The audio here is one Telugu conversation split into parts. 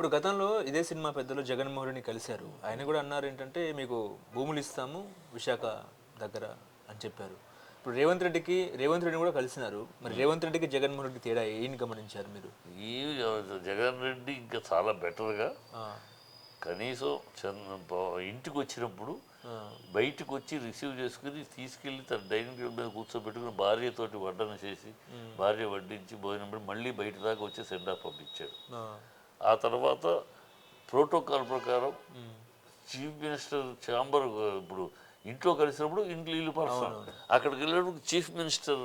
ఇప్పుడు గతంలో ఇదే సినిమా పెద్దలు జగన్మోహన్ రెడ్డిని కలిశారు. ఆయన కూడా అన్నారు ఏంటంటే మీకు భూములు ఇస్తాము విశాఖ దగ్గర అని చెప్పారు. ఇప్పుడు రేవంత్ రెడ్డికి రేవంత్ రెడ్డిని కూడా కలిసినారు. మరి రేవంత్ రెడ్డికి జగన్మోహన్ రెడ్డి తేడా ఏం గమనించారు మీరు? ఈ జగన్ రెడ్డి ఇంకా చాలా బెటర్గా కనీసం ఇంటికి వచ్చినప్పుడు బయటకు వచ్చి రిసీవ్ చేసుకుని తీసుకెళ్ళి తన డైనింగ్ టేబుల్ మీద కూర్చోబెట్టుకుని భార్యతోటి వడ్డన చేసి భార్య వడ్డించి భోజనం మళ్ళీ బయట దాకా వచ్చి సెండ్ ఆఫ్ పంపించాడు. ఆ, తర్వాత ప్రోటోకాల్ ప్రకారం చీఫ్ మినిస్టర్ ఛాంబర్ ఇప్పుడు ఇంట్లో కలిసినప్పుడు ఇంట్లో ఇల్లు పర్సన్ అక్కడికి వెళ్ళినప్పుడు చీఫ్ మినిస్టర్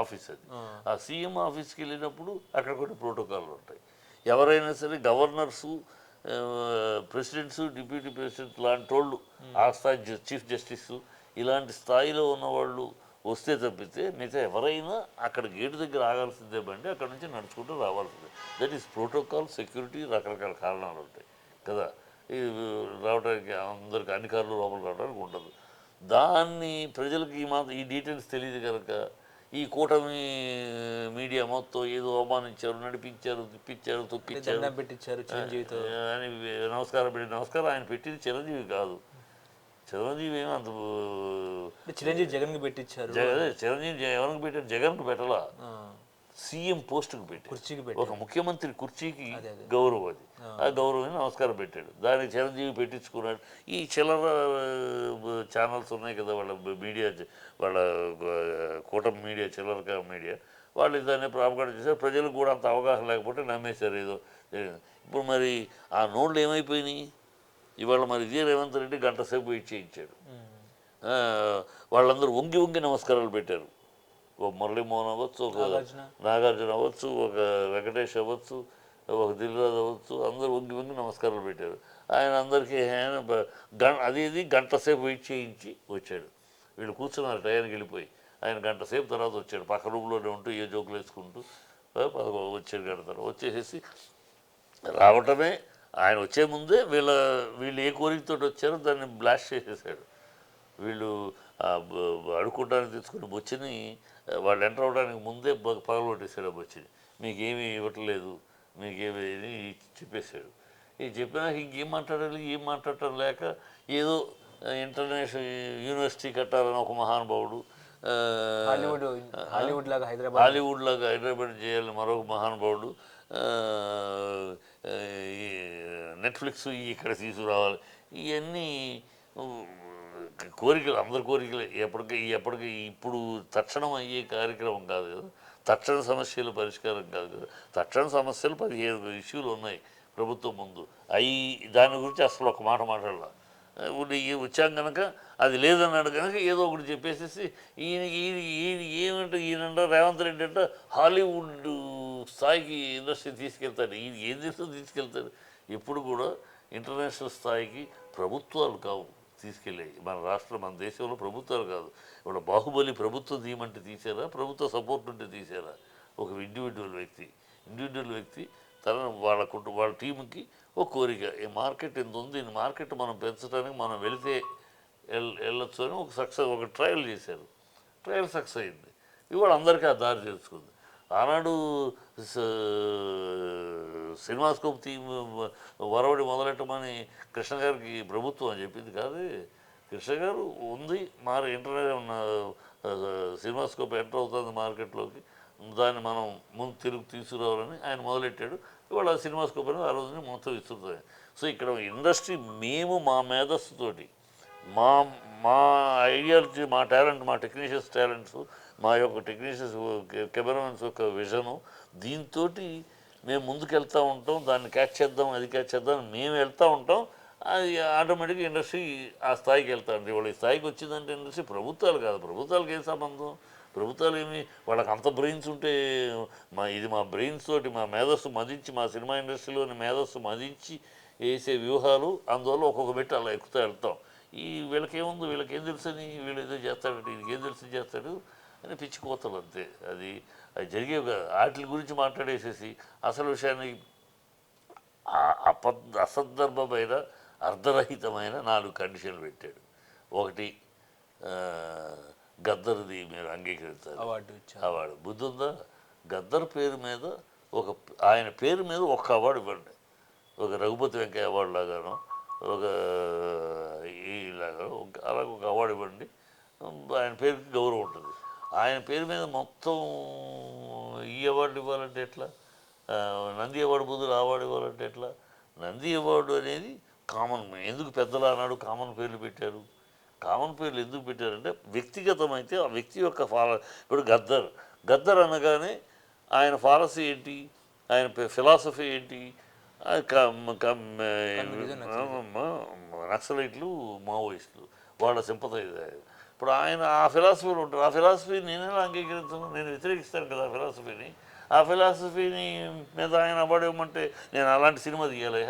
ఆఫీస్ అది. ఆ. సీఎం ఆఫీస్కి వెళ్ళినప్పుడు అక్కడ కొన్ని ప్రోటోకాల్లు ఉంటాయి. ఎవరైనా సరే గవర్నర్సు ప్రెసిడెంట్స్ డిప్యూటీ ప్రెసిడెంట్ లాంటి వాళ్ళు ఆ స్థాయి చీఫ్ జస్టిస్ ఇలాంటి స్థాయిలో ఉన్నవాళ్ళు వస్తే తప్పితే మిగతా ఎవరైనా అక్కడ గేటు దగ్గర ఆగాల్సిందే బండి అక్కడ నుంచి నడుచుకుంటూ రావాల్సిందే. దట్ ఈస్ ప్రోటోకాల్ సెక్యూరిటీ రకరకాల కారణాలు ఉంటాయి. కదా? ఈ రావడానికి అందరికి అన్ని కార్లు లోపల రావడానికి ఉండదు. దాన్ని ప్రజలకు ఈ మాత్రం ఈ డీటెయిల్స్ తెలియదు కనుక ఈ కూటమి మీడియా మొత్తం ఏదో అవమానించారు నడిపించారు తిప్పించారు తొక్కిచ్చారు దండం పెట్టించారు అని నమస్కారం పెట్టి నమస్కారం ఆయన పెట్టింది చిరంజీవి కాదు. చిరంజీవి ఏమో అంత చిరంజీవి జగన్కి పెట్టించారు చిరంజీవి ఎవరికి పెట్టారు? జగన్కి పెట్టలా? సీఎం పోస్టుకు పెట్టారు. కుర్చీకి ఒక ముఖ్యమంత్రి కుర్చీకి. గౌరవం అది. ఆ. గౌరవం నమస్కారం పెట్టాడు. దానికి చిరంజీవి పెట్టించుకున్నాడు. ఈ చిల్లర ఛానల్స్ ఉన్నాయి కదా వాళ్ళ మీడియా వాళ్ళ కూటమి మీడియా చిల్లర మీడియా. వాళ్ళు దాన్ని ప్రాపకాండ చేశారు. ప్రజలకు కూడా అంత అవగాహన లేకపోతే నమ్మేశారు ఏదో. ఇప్పుడు మరి ఆ నోళ్ళు ఏమైపోయినాయి? ఇవాళ మరి ఇదే రేవంత్ రెడ్డి గంట సేపు వెయిట్ చేయించాడు. వాళ్ళందరూ వంగి వంగి నమస్కారాలు పెట్టారు. ఒక మురళీమోహన్ అవ్వచ్చు ఒక నాగార్జున. అవ్వచ్చు ఒక వెంకటేష్ అవ్వచ్చు ఒక దిల్రాజ్ అవ్వచ్చు అందరూ వంగి వంగి నమస్కారాలు పెట్టారు. ఆయన అందరికీ గం అది ఇది గంట సేపు వెయిట్ చేయించి వచ్చాడు. వీళ్ళు కూర్చున్నారు టయానికి వెళ్ళిపోయి. ఆయన గంట సేపు తర్వాత వచ్చాడు. పక్క రూమ్లోనే ఉంటూ ఏ జోకులు వేసుకుంటూ వచ్చాడు గంట తర్వాత. వచ్చేసేసి రావటమే ఆయన వచ్చే ముందే వీళ్ళ వీళ్ళు ఏ కోరికతో వచ్చారో దాన్ని బ్లాస్ట్ చేసేసాడు. వీళ్ళు అడుక్కోవడానికి తెచ్చుకున్న బొచ్చిని వాళ్ళు ఎంటర్ అవడానికి ముందే పగలగొట్టేశాడు ఆ బొచ్చిని. మీకేమీ ఇవ్వట్లేదు మీకేమీ చెప్పేశాడు. ఇది చెప్పినాక ఇంకేం మాట్లాడాలి ఏం మాట్లాడటం లేక ఏదో ఇంటర్నేషనల్ యూనివర్సిటీ కట్టాలని ఒక మహానుభావుడు హాలీవుడ్ హాలీవుడ్ లాగా హైదరాబాద్. హాలీవుడ్ లాగా హైదరాబాద్ చేయాలని మరొక మహానుభావుడు ఈ నెట్ఫ్లిక్స్ ఇక్కడ తీసుకురావాలి. ఇవన్నీ కోరికలు అందరి కోరికలు. ఎప్పటికీ ఎప్పటికీ ఇప్పుడు తక్షణం అయ్యే కార్యక్రమం కాదు కదా. తక్షణ సమస్యల పరిష్కారం కాదు కదా. తక్షణ సమస్యలు పదిహేను ఇష్యూలు ఉన్నాయి ప్రభుత్వం ముందు. అవి దాని గురించి అసలు ఒక మాట మాట్లాడాలి. వచ్చాం కనుక అది లేదన్నాడు కనుక ఏదో ఒకటి చెప్పేసేసి ఈయన ఈయన ఈయన ఏమంటే ఈయనంట రేవంత్ రెడ్డి అంట హాలీవుడ్ స్థాయికి ఇండస్ట్రీ తీసుకెళ్తాడు. ఇది ఏం చేస్తూ తీసుకెళ్తాడు. ఎప్పుడు కూడా ఇంటర్నేషనల్ స్థాయికి ప్రభుత్వాలు కావు తీసుకెళ్ళాయి మన రాష్ట్రం మన దేశంలో ప్రభుత్వాలు కాదు. ఇప్పుడు బాహుబలి ప్రభుత్వం తీయమంటే తీసారా ప్రభుత్వ సపోర్ట్ ఉంటే తీసారా ఒక ఇండివిజువల్ వ్యక్తి. ఇండివిజువల్ వ్యక్తి తన వాళ్ళ కుటుంబ వాళ్ళ టీంకి ఒక కోరిక. ఈ మార్కెట్ ఇంత ఉంది? ఈ మార్కెట్ మనం పెంచడానికి మనం వెళితే వెళ్ళొచ్చు అని ఒక సక్సెస్ ఒక ట్రయల్ చేశారు. ట్రయల్ సక్సెస్ అయింది. ఇవాళ అందరికీ ఆ దారి తెలుసుకుంది. ఆనాడు సినిమాస్కోప్ తీ వరవడి మొదలెట్టమని కృష్ణ గారికి ప్రభుత్వం అని చెప్పింది కాదు. కృష్ణ గారు ఉంది మార్ ఇంటర్నెట్ సినిమాస్కోప్ ఎంటర్ అవుతుంది మార్కెట్లోకి. దాన్ని మనం ముందు తిరుగు తీసుకురావాలని ఆయన మొదలెట్టాడు. ఇవాళ సినిమాస్కోప్ అనేది ఆ రోజునే మొత్తం ఇస్తుంది సో ఇక్కడ ఇండస్ట్రీ మేము మా మేధస్సుతోటి మా మా ఐడియాలజీ మా టాలెంట్ మా టెక్నీషియన్స్ టాలెంట్స్ మా యొక్క టెక్నీషియన్స్ కెమెరామెన్స్ యొక్క విజను దీంతో మేము ముందుకు వెళ్తూ ఉంటాం దాన్ని క్యాచ్ చేద్దాం అది క్యాచ్ చేద్దాం మేము వెళ్తూ ఉంటాం. అది ఆటోమేటిక్గా ఇండస్ట్రీ ఆ స్థాయికి వెళ్తా వాళ్ళ వాళ్ళు ఈ స్థాయికి వచ్చిందంటే ఇండస్ట్రీ ప్రభుత్వాలు కాదు. ప్రభుత్వాలకు ఏం సంబంధం? ప్రభుత్వాలు ఏమి? వాళ్ళకి అంత బ్రెయిన్స్ ఉంటే మా ఇది మా బ్రెయిన్స్ తోటి మా మేధస్సు మదించి మా సినిమా ఇండస్ట్రీలోని మేధస్సు మదించి వేసే వ్యూహాలు అందువల్ల ఒక్కొక్క పెట్టి అలా ఎక్కుతూ వెళ్తాం. ఈ వీళ్ళకేముంది? వీళ్ళకి ఏం తెలుసని? వీళ్ళు ఏదో చేస్తాడంటే వీళ్ళకి ఏం తెలిసి చేస్తాడు? అని పిచ్చి కోతలు అంతే. అది అది జరిగే వాటి గురించి మాట్లాడేసేసి అసలు విషయాన్ని అపద్ అసందర్భమైన అర్ధరహితమైన నాలుగు కండిషన్లు పెట్టాడు. ఒకటి గద్దర్ది మీరు అంగీకరిస్తారు అవార్డు బుద్ధి ఉందా గద్దర్ పేరు మీద ఒక ఆయన పేరు మీద ఒక్క అవార్డు ఇవ్వండి. ఒక రఘుపతి వెంకయ్య అవార్డు లాగాను ఒక ఈలాగా ఒక- అలాగ ఒక అవార్డు ఇవ్వండి. ఆయన పేరుకి గౌరవం ఉంటుంది. ఆయన పేరు మీద మొత్తం ఈ అవార్డు ఇవ్వాలంటే ఎట్లా? నంది అవార్డు బదులు ఆ అవార్డు ఇవ్వాలంటే ఎట్లా? నంది అవార్డు అనేది కామన్ ఎందుకు పెద్దలు అన్నాడు కామన్ పేర్లు పెట్టారు? కామన్ పేర్లు ఎందుకు పెట్టారంటే వ్యక్తిగతమైతే ఆ వ్యక్తి యొక్క ఫాల ఇప్పుడు గద్దర్. గద్దర్ అనగానే ఆయన ఫాలసీ ఏంటి? ఆయన ఫిలాసఫీ ఏంటి? నక్సలైట్లు మావోయిస్టులు వాళ్ళ సింపతైజ్ ఇప్పుడు ఆయన ఆ ఫిలాసఫీలు ఉంటారు. ఆ ఫిలాసఫీ నేనెలా అంగీకరించను? నేను వ్యతిరేకిస్తాను కదా ఆ ఫిలాసఫీని. ఆ ఫిలాసఫీని మీద ఆయన అవార్డు ఇవ్వమంటే నేను అలాంటి సినిమా తీయాలి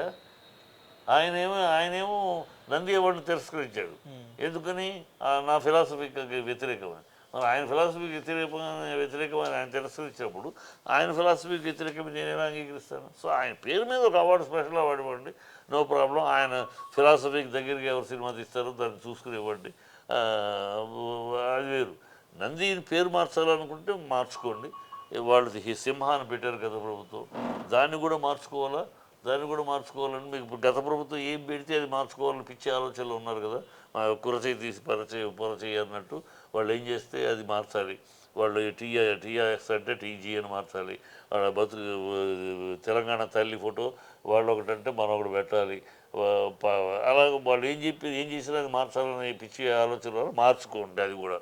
ఆయనేమో ఆయనేమో నంది అవార్డుని తిరస్కరించాడు. ఎందుకని? నా ఫిలాసఫీకి వ్యతిరేకమని. మరి ఆయన ఫిలాసఫీకి వ్యతిరేకమైన వ్యతిరేకమని ఆయన తిరస్కరించినప్పుడు ఆయన ఫిలాసఫీకి వ్యతిరేకమని నేను ఎలా అంగీకరిస్తాను? సో ఆయన పేరు మీద ఒక అవార్డు స్పెషల్ అవార్డు ఇవ్వండి. No problem. ఆయన ఫిలాసఫీకి దగ్గరికి ఎవరు సినిమా తీస్తారో దాన్ని చూసుకుని ఇవ్వండి. అది వేరు. నందిని పేరు మార్చాలనుకుంటే మార్చుకోండి. వాళ్ళది హి- సింహాన్ని పెట్టారు గత ప్రభుత్వం. దాన్ని కూడా మార్చుకోవాలా? దాన్ని కూడా మార్చుకోవాలని మీకు గత ప్రభుత్వం ఏం పెడితే అది మార్చుకోవాలని పిచ్చి ఆలోచనలు ఉన్నారు కదా. మా కురచేయి తీసి పరచేయ పొరచేయి అన్నట్టు వాళ్ళు ఏం చేస్తే అది మార్చాలి. వాళ్ళు టీఆ టీఆర్ఎస్ అంటే టీజీ అని మార్చాలి. వాళ్ళ బతుకు తెలంగాణ తల్లి ఫోటో వాళ్ళు ఒకటంటే మనం ఒకటి పెట్టాలి. అలాగ వాళ్ళు ఏం చెప్పి ఏం చేసినా అది మార్చాలని పిచ్చి ఆలోచన మార్చుకోండి అది కూడా.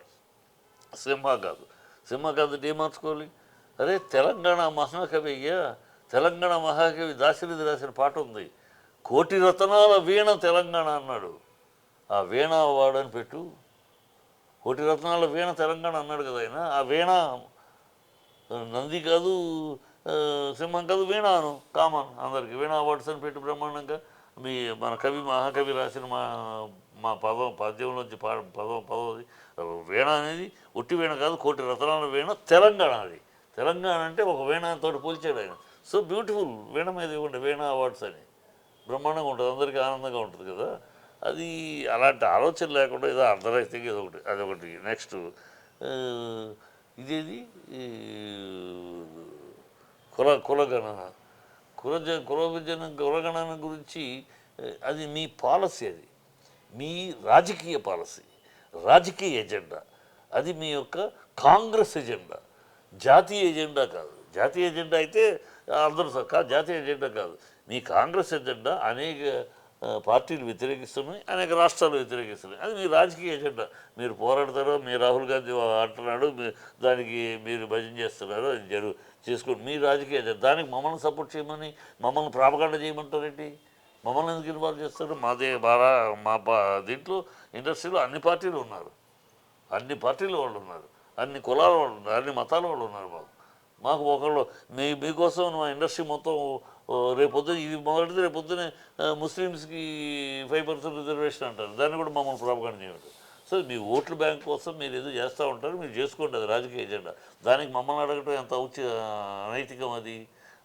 సినిమా కాదు. సినిమా కాదు ఏం మార్చుకోవాలి? అరే తెలంగాణ మహాకవి అయ్యా తెలంగాణ మహాకవి దాశరథి రాసిన పాట ఉంది. కోటి రతనాల వీణ తెలంగాణ అన్నాడు. ఆ వీణ అవార్డు అని పెట్టు. కోటి రత్నాల వీణ తెలంగాణ అన్నాడు కదా ఆయన. ఆ వీణ నంది కాదు సింహం కాదు వీణాను. కామన్ అందరికి. వీణ అవార్డ్స్ అని పెట్టి బ్రహ్మాండంగా. మీ మన కవి మహాకవి రాసిన మా మా పదం పద్యంలోంచి పా పదం పదం వీణ అనేది ఒట్టి వీణ కాదు కోటి రతనాల వీణ తెలంగాణ అది. తెలంగాణ అంటే ఒక వీణతో పోల్చాడు ఆయన. సో బ్యూటిఫుల్ వీణ మీద ఇవ్వండి వీణ అవార్డ్స్ అని. బ్రహ్మాండంగా ఉంటుంది అందరికీ ఆనందంగా ఉంటుంది కదా. అది అలాంటి ఆలోచన లేకుండా ఏదో అర్ధరహితంగా ఏదో ఒకటి అదొకటి నెక్స్ట్ ఇదేది? కుల కులగణన. కులజ కులవిజన కులగణన గురించి అది మీ పాలసీ అది. మీ రాజకీయ పాలసీ రాజకీయ ఎజెండా. అది మీ యొక్క కాంగ్రెస్ ఎజెండా. జాతీయ ఎజెండా కాదు. జాతీయ ఎజెండా అయితే అందరూ కాదు జాతీయ ఎజెండా కాదు. మీ కాంగ్రెస్ ఎజెండా అనేక పార్టీలు వ్యతిరేకిస్తున్నాయి అనేక రాష్ట్రాలు వ్యతిరేకిస్తున్నాయి. అది మీ రాజకీయ ఎజెండా. మీరు పోరాడతారో మీ రాహుల్ గాంధీ అంటున్నాడు దానికి మీరు భజన చేస్తున్నారు అది జరుగు చేసుకోండి. మీ రాజకీయ ఎజెండా. దానికి మమ్మల్ని సపోర్ట్ చేయమని మమ్మల్ని ప్రాపకాండ చేయమంటారేంటి మమ్మల్ని ఎందుకు ఇన్వాల్వ్ చేస్తారు? మాదే బారా మా దీంట్లో ఇండస్ట్రీలో అన్ని పార్టీలు ఉన్నారు. అన్ని పార్టీల వాళ్ళు ఉన్నారు. అన్ని కులాల వాళ్ళు ఉన్నారు. అన్ని మతాల వాళ్ళు ఉన్నారు మాకు. మాకు ఒకళ్ళు మీ మీకోసం మా ఇండస్ట్రీ మొత్తం రేపొద్దున ఇది మొదటిది రేపొద్దున ముస్లిమ్స్కి ఫైవ్ పర్సెంట్ రిజర్వేషన్ అంటారు. దాన్ని కూడా మమ్మల్ని ప్రాపకాండ చేయండి సో మీ ఓట్ల బ్యాంక్ కోసం మీరు ఏదో చేస్తూ ఉంటారు మీరు చేసుకోండి అది రాజకీయ ఎజెండా. దానికి మమ్మల్ని అడగటం ఎంత ఔచి అనైతికం అది?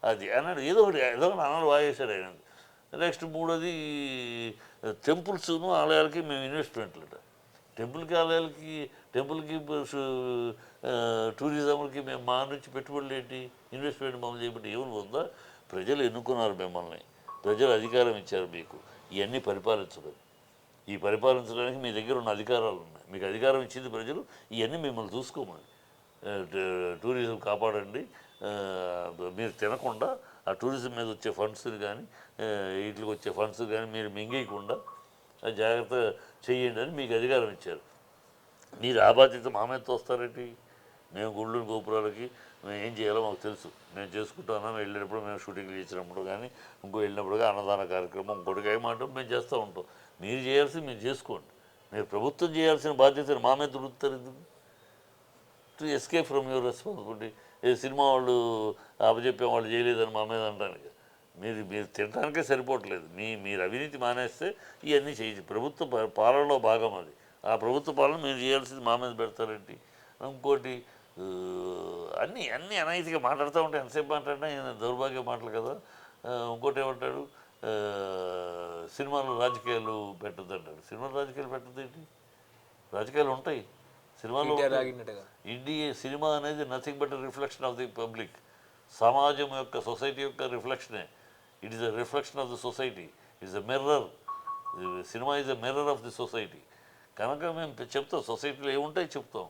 అది అన్నాడు. ఏదో ఒకటి ఏదో ఒకటి అన్నాడు వాగేశాడు ఆయన. నెక్స్ట్ మూడోది టెంపుల్స్ను ఆలయాలకి మేము ఇన్వెస్ట్మెంట్లు టెంపుల్కి ఆలయాలకి టెంపుల్కి టూరిజంకి మేము మా నుంచి పెట్టుబడులు ఏంటి? ఇన్వెస్ట్మెంట్ మమ్మల్ని చేయబట్టి ఏమైనా ఉందా ప్రజలు ఎన్నుకున్నారు మిమ్మల్ని. ప్రజలు అధికారం ఇచ్చారు మీకు. ఇవన్నీ పరిపాలించడం. ఈ పరిపాలించడానికి మీ దగ్గర ఉన్న అధికారాలు ఉన్నాయి. మీకు అధికారం ఇచ్చింది ప్రజలు. ఇవన్నీ మిమ్మల్ని చూసుకోమని. టూరిజం కాపాడండి. మీరు తినకుండా ఆ టూరిజం మీద వచ్చే ఫండ్స్ని కానీ వీటికి వచ్చే ఫండ్స్ కానీ మీరు మింగేయకుండా జాగ్రత్త చేయండి అని మీకు అధికారం ఇచ్చారు. మీరు ఆ బాధ్యత మా మీద తోస్తారేంటి మేము గుళ్ళు గోపురాలకి మేము ఏం చేయాలో మాకు తెలుసు. మేము చేసుకుంటాను వెళ్ళినప్పుడు మేము షూటింగ్లు చేసినప్పుడు కానీ ఇంకో వెళ్ళినప్పుడు కానీ అన్నదాన కార్యక్రమం ఇంకోటి ఏమంటాం మేము చేస్తూ ఉంటాం. మీరు చేయాల్సింది మీరు చేసుకోండి. మీరు ప్రభుత్వం చేయాల్సిన బాధ్యతను మా మీద రుద్దుతారు to escape from your responsibility. A cinema వాళ్ళు అప్పచెప్పే వాళ్ళు చేయలేదని మా మీద అనడానికి మీరు మీరు తినడానికే సరిపోవట్లేదు. మీ మీరు అవినీతి మానేస్తే ఇవన్నీ చేయొచ్చు. ప్రభుత్వ పాలనలో భాగం అది. ఆ ప్రభుత్వ పాలన మీరు చేయాల్సింది మా మీద పెడతారండి ఇంకోటి అన్నీ అన్నీ అనైతిగా మాట్లాడుతూ ఉంటే ఎంతసేపు మాట్లాడినా ఈయన దౌర్భాగ్య మాటలు కదా. ఇంకోటి ఏమంటాడు? సినిమాలో రాజకీయాలు పెట్టద్దు అంటాడు. సినిమాలో రాజకీయాలు పెట్టద్దు ఏంటి? రాజకీయాలు ఉంటాయి. సినిమాలో ఇండియా సినిమా అనేది nothing but reflection of the public సమాజం యొక్క సొసైటీ యొక్క రిఫ్లెక్షనే it is a reflection of the society is a mirror cinema is a mirror of the society కనుక మేము చెప్తాం సొసైటీలో ఏముంటాయి చెప్తాం.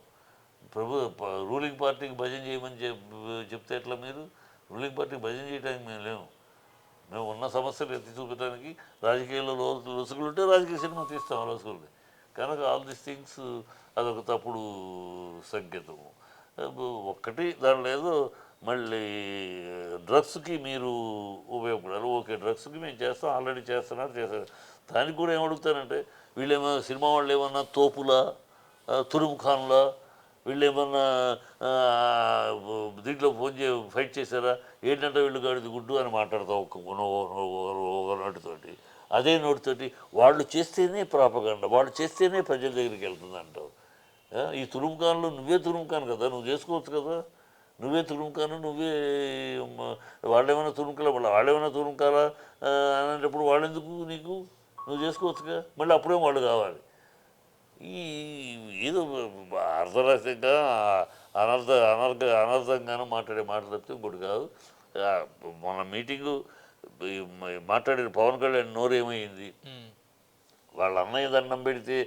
ప్రభు రూలింగ్ పార్టీకి భజన చేయమని చెప్ చెప్తే ఎట్లా మీరు? రూలింగ్ పార్టీకి భజన చేయడానికి మేము లేము. మేము ఉన్న సమస్యలు ఎత్తి చూపడానికి రాజకీయాల్లో లో- లొసుగులు ఉంటే రాజకీయ సినిమా తీస్తాం ఆ కనుక ఆల్ దీస్ థింగ్స్ అదొక తప్పుడు సంకేతము. ఒక్కటి దాని లేదు మళ్ళీ డ్రగ్స్కి మీరు ఉపయోగపడారు ఓకే డ్రగ్స్కి మేము చేస్తాం ఆల్రెడీ చేస్తున్నారు చేస్తారు దానికి కూడా ఏమడుగుతానంటే వీళ్ళేమో సినిమా వాళ్ళు ఏమన్నా తోపులా తురుముఖాన్లా వీళ్ళు ఏమన్నా దీంట్లో ఫోన్ చే ఫైట్ చేశారా? ఏంటంటే వీళ్ళు గాడిది గుడ్డు అని మాట్లాడతావు ఒక నోటితోటి. అదే నోటితోటి వాళ్ళు చేస్తేనే ప్రాపగండ వాళ్ళు చేస్తేనే ప్రజల దగ్గరికి వెళ్తుంది అంటావు. ఈ తురుముఖాన్లో నువ్వే తురుముఖాను కదా నువ్వు చేసుకోవచ్చు కదా. నువ్వే తురుముఖాను నువ్వే వాళ్ళేమైనా తురుముకలా వాళ్ళు వాళ్ళేమైనా తురుముకాలా అనేటప్పుడు వాళ్ళెందుకు నీకు? నువ్వు చేసుకోవచ్చుగా. మళ్ళీ అప్పుడే వాళ్ళు కావాలి? ఈ ఏదో అర్ధరహితంగా అనర్థ అనర్గ అనర్థంగానూ మాట్లాడే మాటలు తప్పితే ఇంకోటి కాదు. మన మీటింగు మాట్లాడిన పవన్ కళ్యాణ్ నోరేమైంది. వాళ్ళ అన్నయ్య దండం పెడితే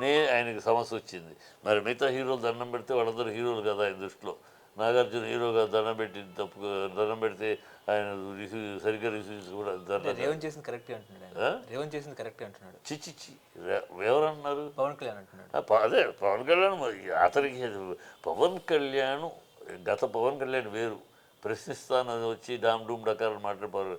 నే ఆయనకి సమస్య వచ్చింది. మరి మిగతా హీరోలు దండం పెడితే వాళ్ళందరూ హీరోలు కదా ఆయన దృష్టిలో. నాగార్జున హీరోగా దండం పెట్టి తప్పు దండం పెడితే ఆయన రిసీవ్ సరిగ్గా రిసీవ్ కూడా దండం రేవంత్ చేసింది కరెక్టే అంటున్నాడు? రేవంత్ చేసింది కరెక్టే అంటున్నాడు. చిచ్చిచ్చి ఎవరన్నారు పవన్ కళ్యాణ్ అంటున్నాడు. అదే పవన్ కళ్యాణ్ మరి అతనికి పవన్ కళ్యాణ్ గత పవన్ కళ్యాణ్ వేరు. ప్రశ్నిస్తానని వచ్చి డామ్ డూమ్ డకాలను మాట్లాడారు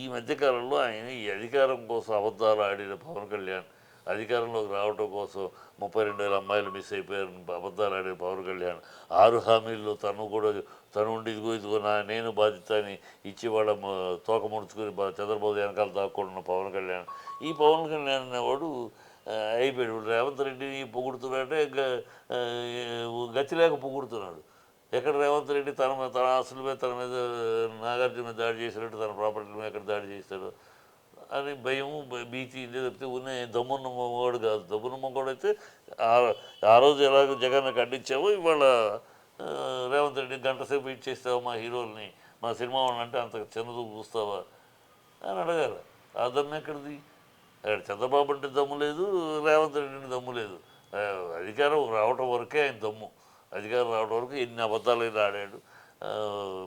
ఈ మధ్యకాలంలో ఆయన ఈ అధికారం కోసం అబద్ధాలు ఆడిన పవన్ కళ్యాణ్. అధికారంలోకి రావడం కోసం ముప్పై రెండు వేల అమ్మాయిలు మిస్ అయిపోయారు అబద్ధాలు ఆడే పవన్ కళ్యాణ్. ఆరు హామీల్లో తను కూడా తను ఉండి ఇదిగో ఇదిగో నా నేను బాధ్యత అని ఇచ్చి వాళ్ళ తోక ముడుచుకుని చంద్రబాబు వెనకాల దాక్కుంటున్న పవన్ కళ్యాణ్. ఈ పవన్ కళ్యాణ్ అనేవాడు అయిపోయాడు. రేవంత్ రెడ్డిని పొగుడుతున్నాడంటే గతి లేక పొగుడుతున్నాడు. ఎక్కడ రేవంత్ రెడ్డి తన మీద- తన ఆస్తుల మీద తన మీద నాగార్జున మీద దాడి చేసినట్టు తన ప్రాపర్టీ మీద ఎక్కడ దాడి చేశాడు? అని భయము భీతి లేకపోతే ఉన్న దమ్మున్న మగవాడు కాదు. దమ్మున్న మగవాడు అయితే ఆ- రోజు ఎలాగో జగన్ ఖండించావో ఇవాళ రేవంత్ రెడ్డి గంట సేపు మా హీరోల్ని? మా సినిమా అంటే అంత చిన్నదు చూస్తావా? అని అడగాలి. ఆ దమ్ము ఎక్కడిది? చంద్రబాబు అంటే దమ్ము లేదు రేవంత్ రెడ్డి దమ్ము లేదు. అధికారం రావటం వరకే ఆయన దమ్ము. అధికారం రావడం వరకు ఎన్ని అబద్ధాలు అయినా ఆడాడు.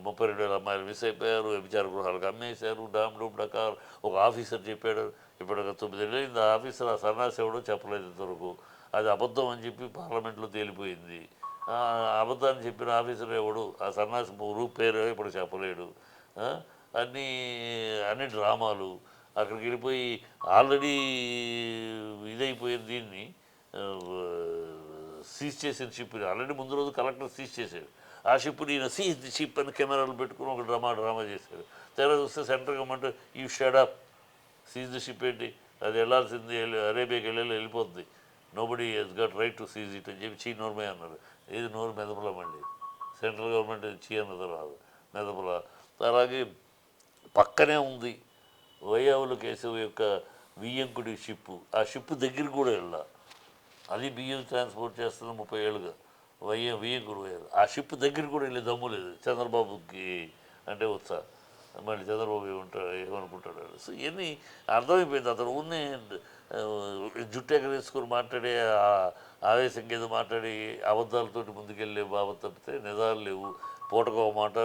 ముప్పై రెండు వేల అమ్మాయిలు మిస్ అయిపోయారు వ్యభిచార గృహాలకు అమ్మేశారు డామ్ డూమ్ డకార్ ఒక ఆఫీసర్ చెప్పాడు ఇప్పుడు ఒక తొమ్మిది ఆ ఆఫీసర్ ఆ సన్నాసి ఎవడో చెప్పలేదు ఇంతవరకు. అది అబద్ధం అని చెప్పి పార్లమెంట్లో తేలిపోయింది. అబద్ధాన్ని చెప్పిన ఆఫీసర్ ఎవడు? ఆ సన్నాసి రూప్ పేరు ఇప్పుడు చెప్పలేడు. అన్ని అన్నీ అన్ని డ్రామాలు. అక్కడికి వెళ్ళిపోయి ఆల్రెడీ ఇదైపోయిన దీన్ని. సీజ్ చేసిన షిప్ని ఆల్రెడీ ముందు రోజు కలెక్టర్ సీజ్ చేశాడు. ఆ షిప్ని ఈయన సీజ్ ది షిప్ అని కెమెరాలు పెట్టుకుని ఒక డ్రామా డ్రామా చేశాడు. తెర చూస్తే centre government you shut up seize the ship ఏంటి? అది వెళ్ళాల్సింది అరేబియాకి వెళ్ళి వెళ్ళిపోతుంది nobody has got right to seize it అని చెప్పి చీ నోర్మే అన్నారు ఏది నోరు మెదపలమండి సెంట్రల్ గవర్నమెంట్ చీ అన్నది రాదు. మెదపల. అలాగే పక్కనే ఉంది వైయావుల కేశవ్ యొక్క వియ్యంకుడి షిప్పు. ఆ షిప్ దగ్గర కూడా వెళ్ళా. అది బియ్యం ట్రాన్స్పోర్ట్ చేస్తున్న ముప్పై ఏళ్ళుగా. వయ్య వియ్యంకుడు పోయారు. ఆ షిప్ దగ్గరికి కూడా వెళ్ళే దమ్ము లేదు. చంద్రబాబుకి అంటే ఉత్సాహ మళ్ళీ చంద్రబాబు ఏమంటాడు ఏమనుకుంటాడు సో ఇవన్నీ అర్థమైపోయింది. అతను ఉన్ని జుట్టు ఎగరేసుకొని మాట్లాడే ఆవేశం ఏదో మాట్లాడి అబద్ధాలతో ముందుకెళ్ళే బాబు తప్పితే నిజాలు లేవు. పూటకో మాట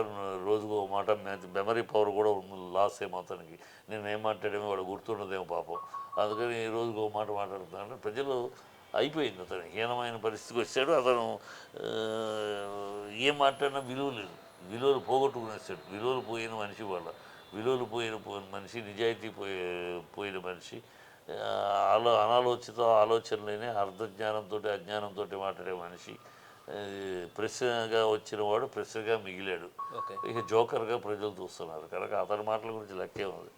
రోజుకో ఒక మాట మెమరీ పవర్ కూడా ఉంది. లాస్ ఏమో అతనికి. నేను ఏం మాట్లాడేమో వాడు గుర్తుండదేమో పాపం. అందుకని రోజుకో మాట మాట్లాడుతున్నాను. ప్రజలు అయిపోయింది అతను. హీనమైన పరిస్థితికి వచ్చాడు. అతను ఏం మాట్లాడినా విలువ లేదు. విలువలు పోగొట్టుకునేస్తాడు విలువలు పోయిన మనిషి వాళ్ళ. విలువలు పోయిన పోయిన మనిషి నిజాయితీ పోయే పోయిన మనిషి. ఆలో అనాలోచిత ఆలోచనలేని అర్ధజ్ఞానంతో అజ్ఞానంతో మాట్లాడే మనిషి. ప్రశ్నగా వచ్చిన వాడు ప్రశ్నగా మిగిలాడు. ఓకే. ఇక జోకర్గా ప్రజలు చూస్తున్నారు. కనుక అతని మాటల గురించి లెక్కే ఉంది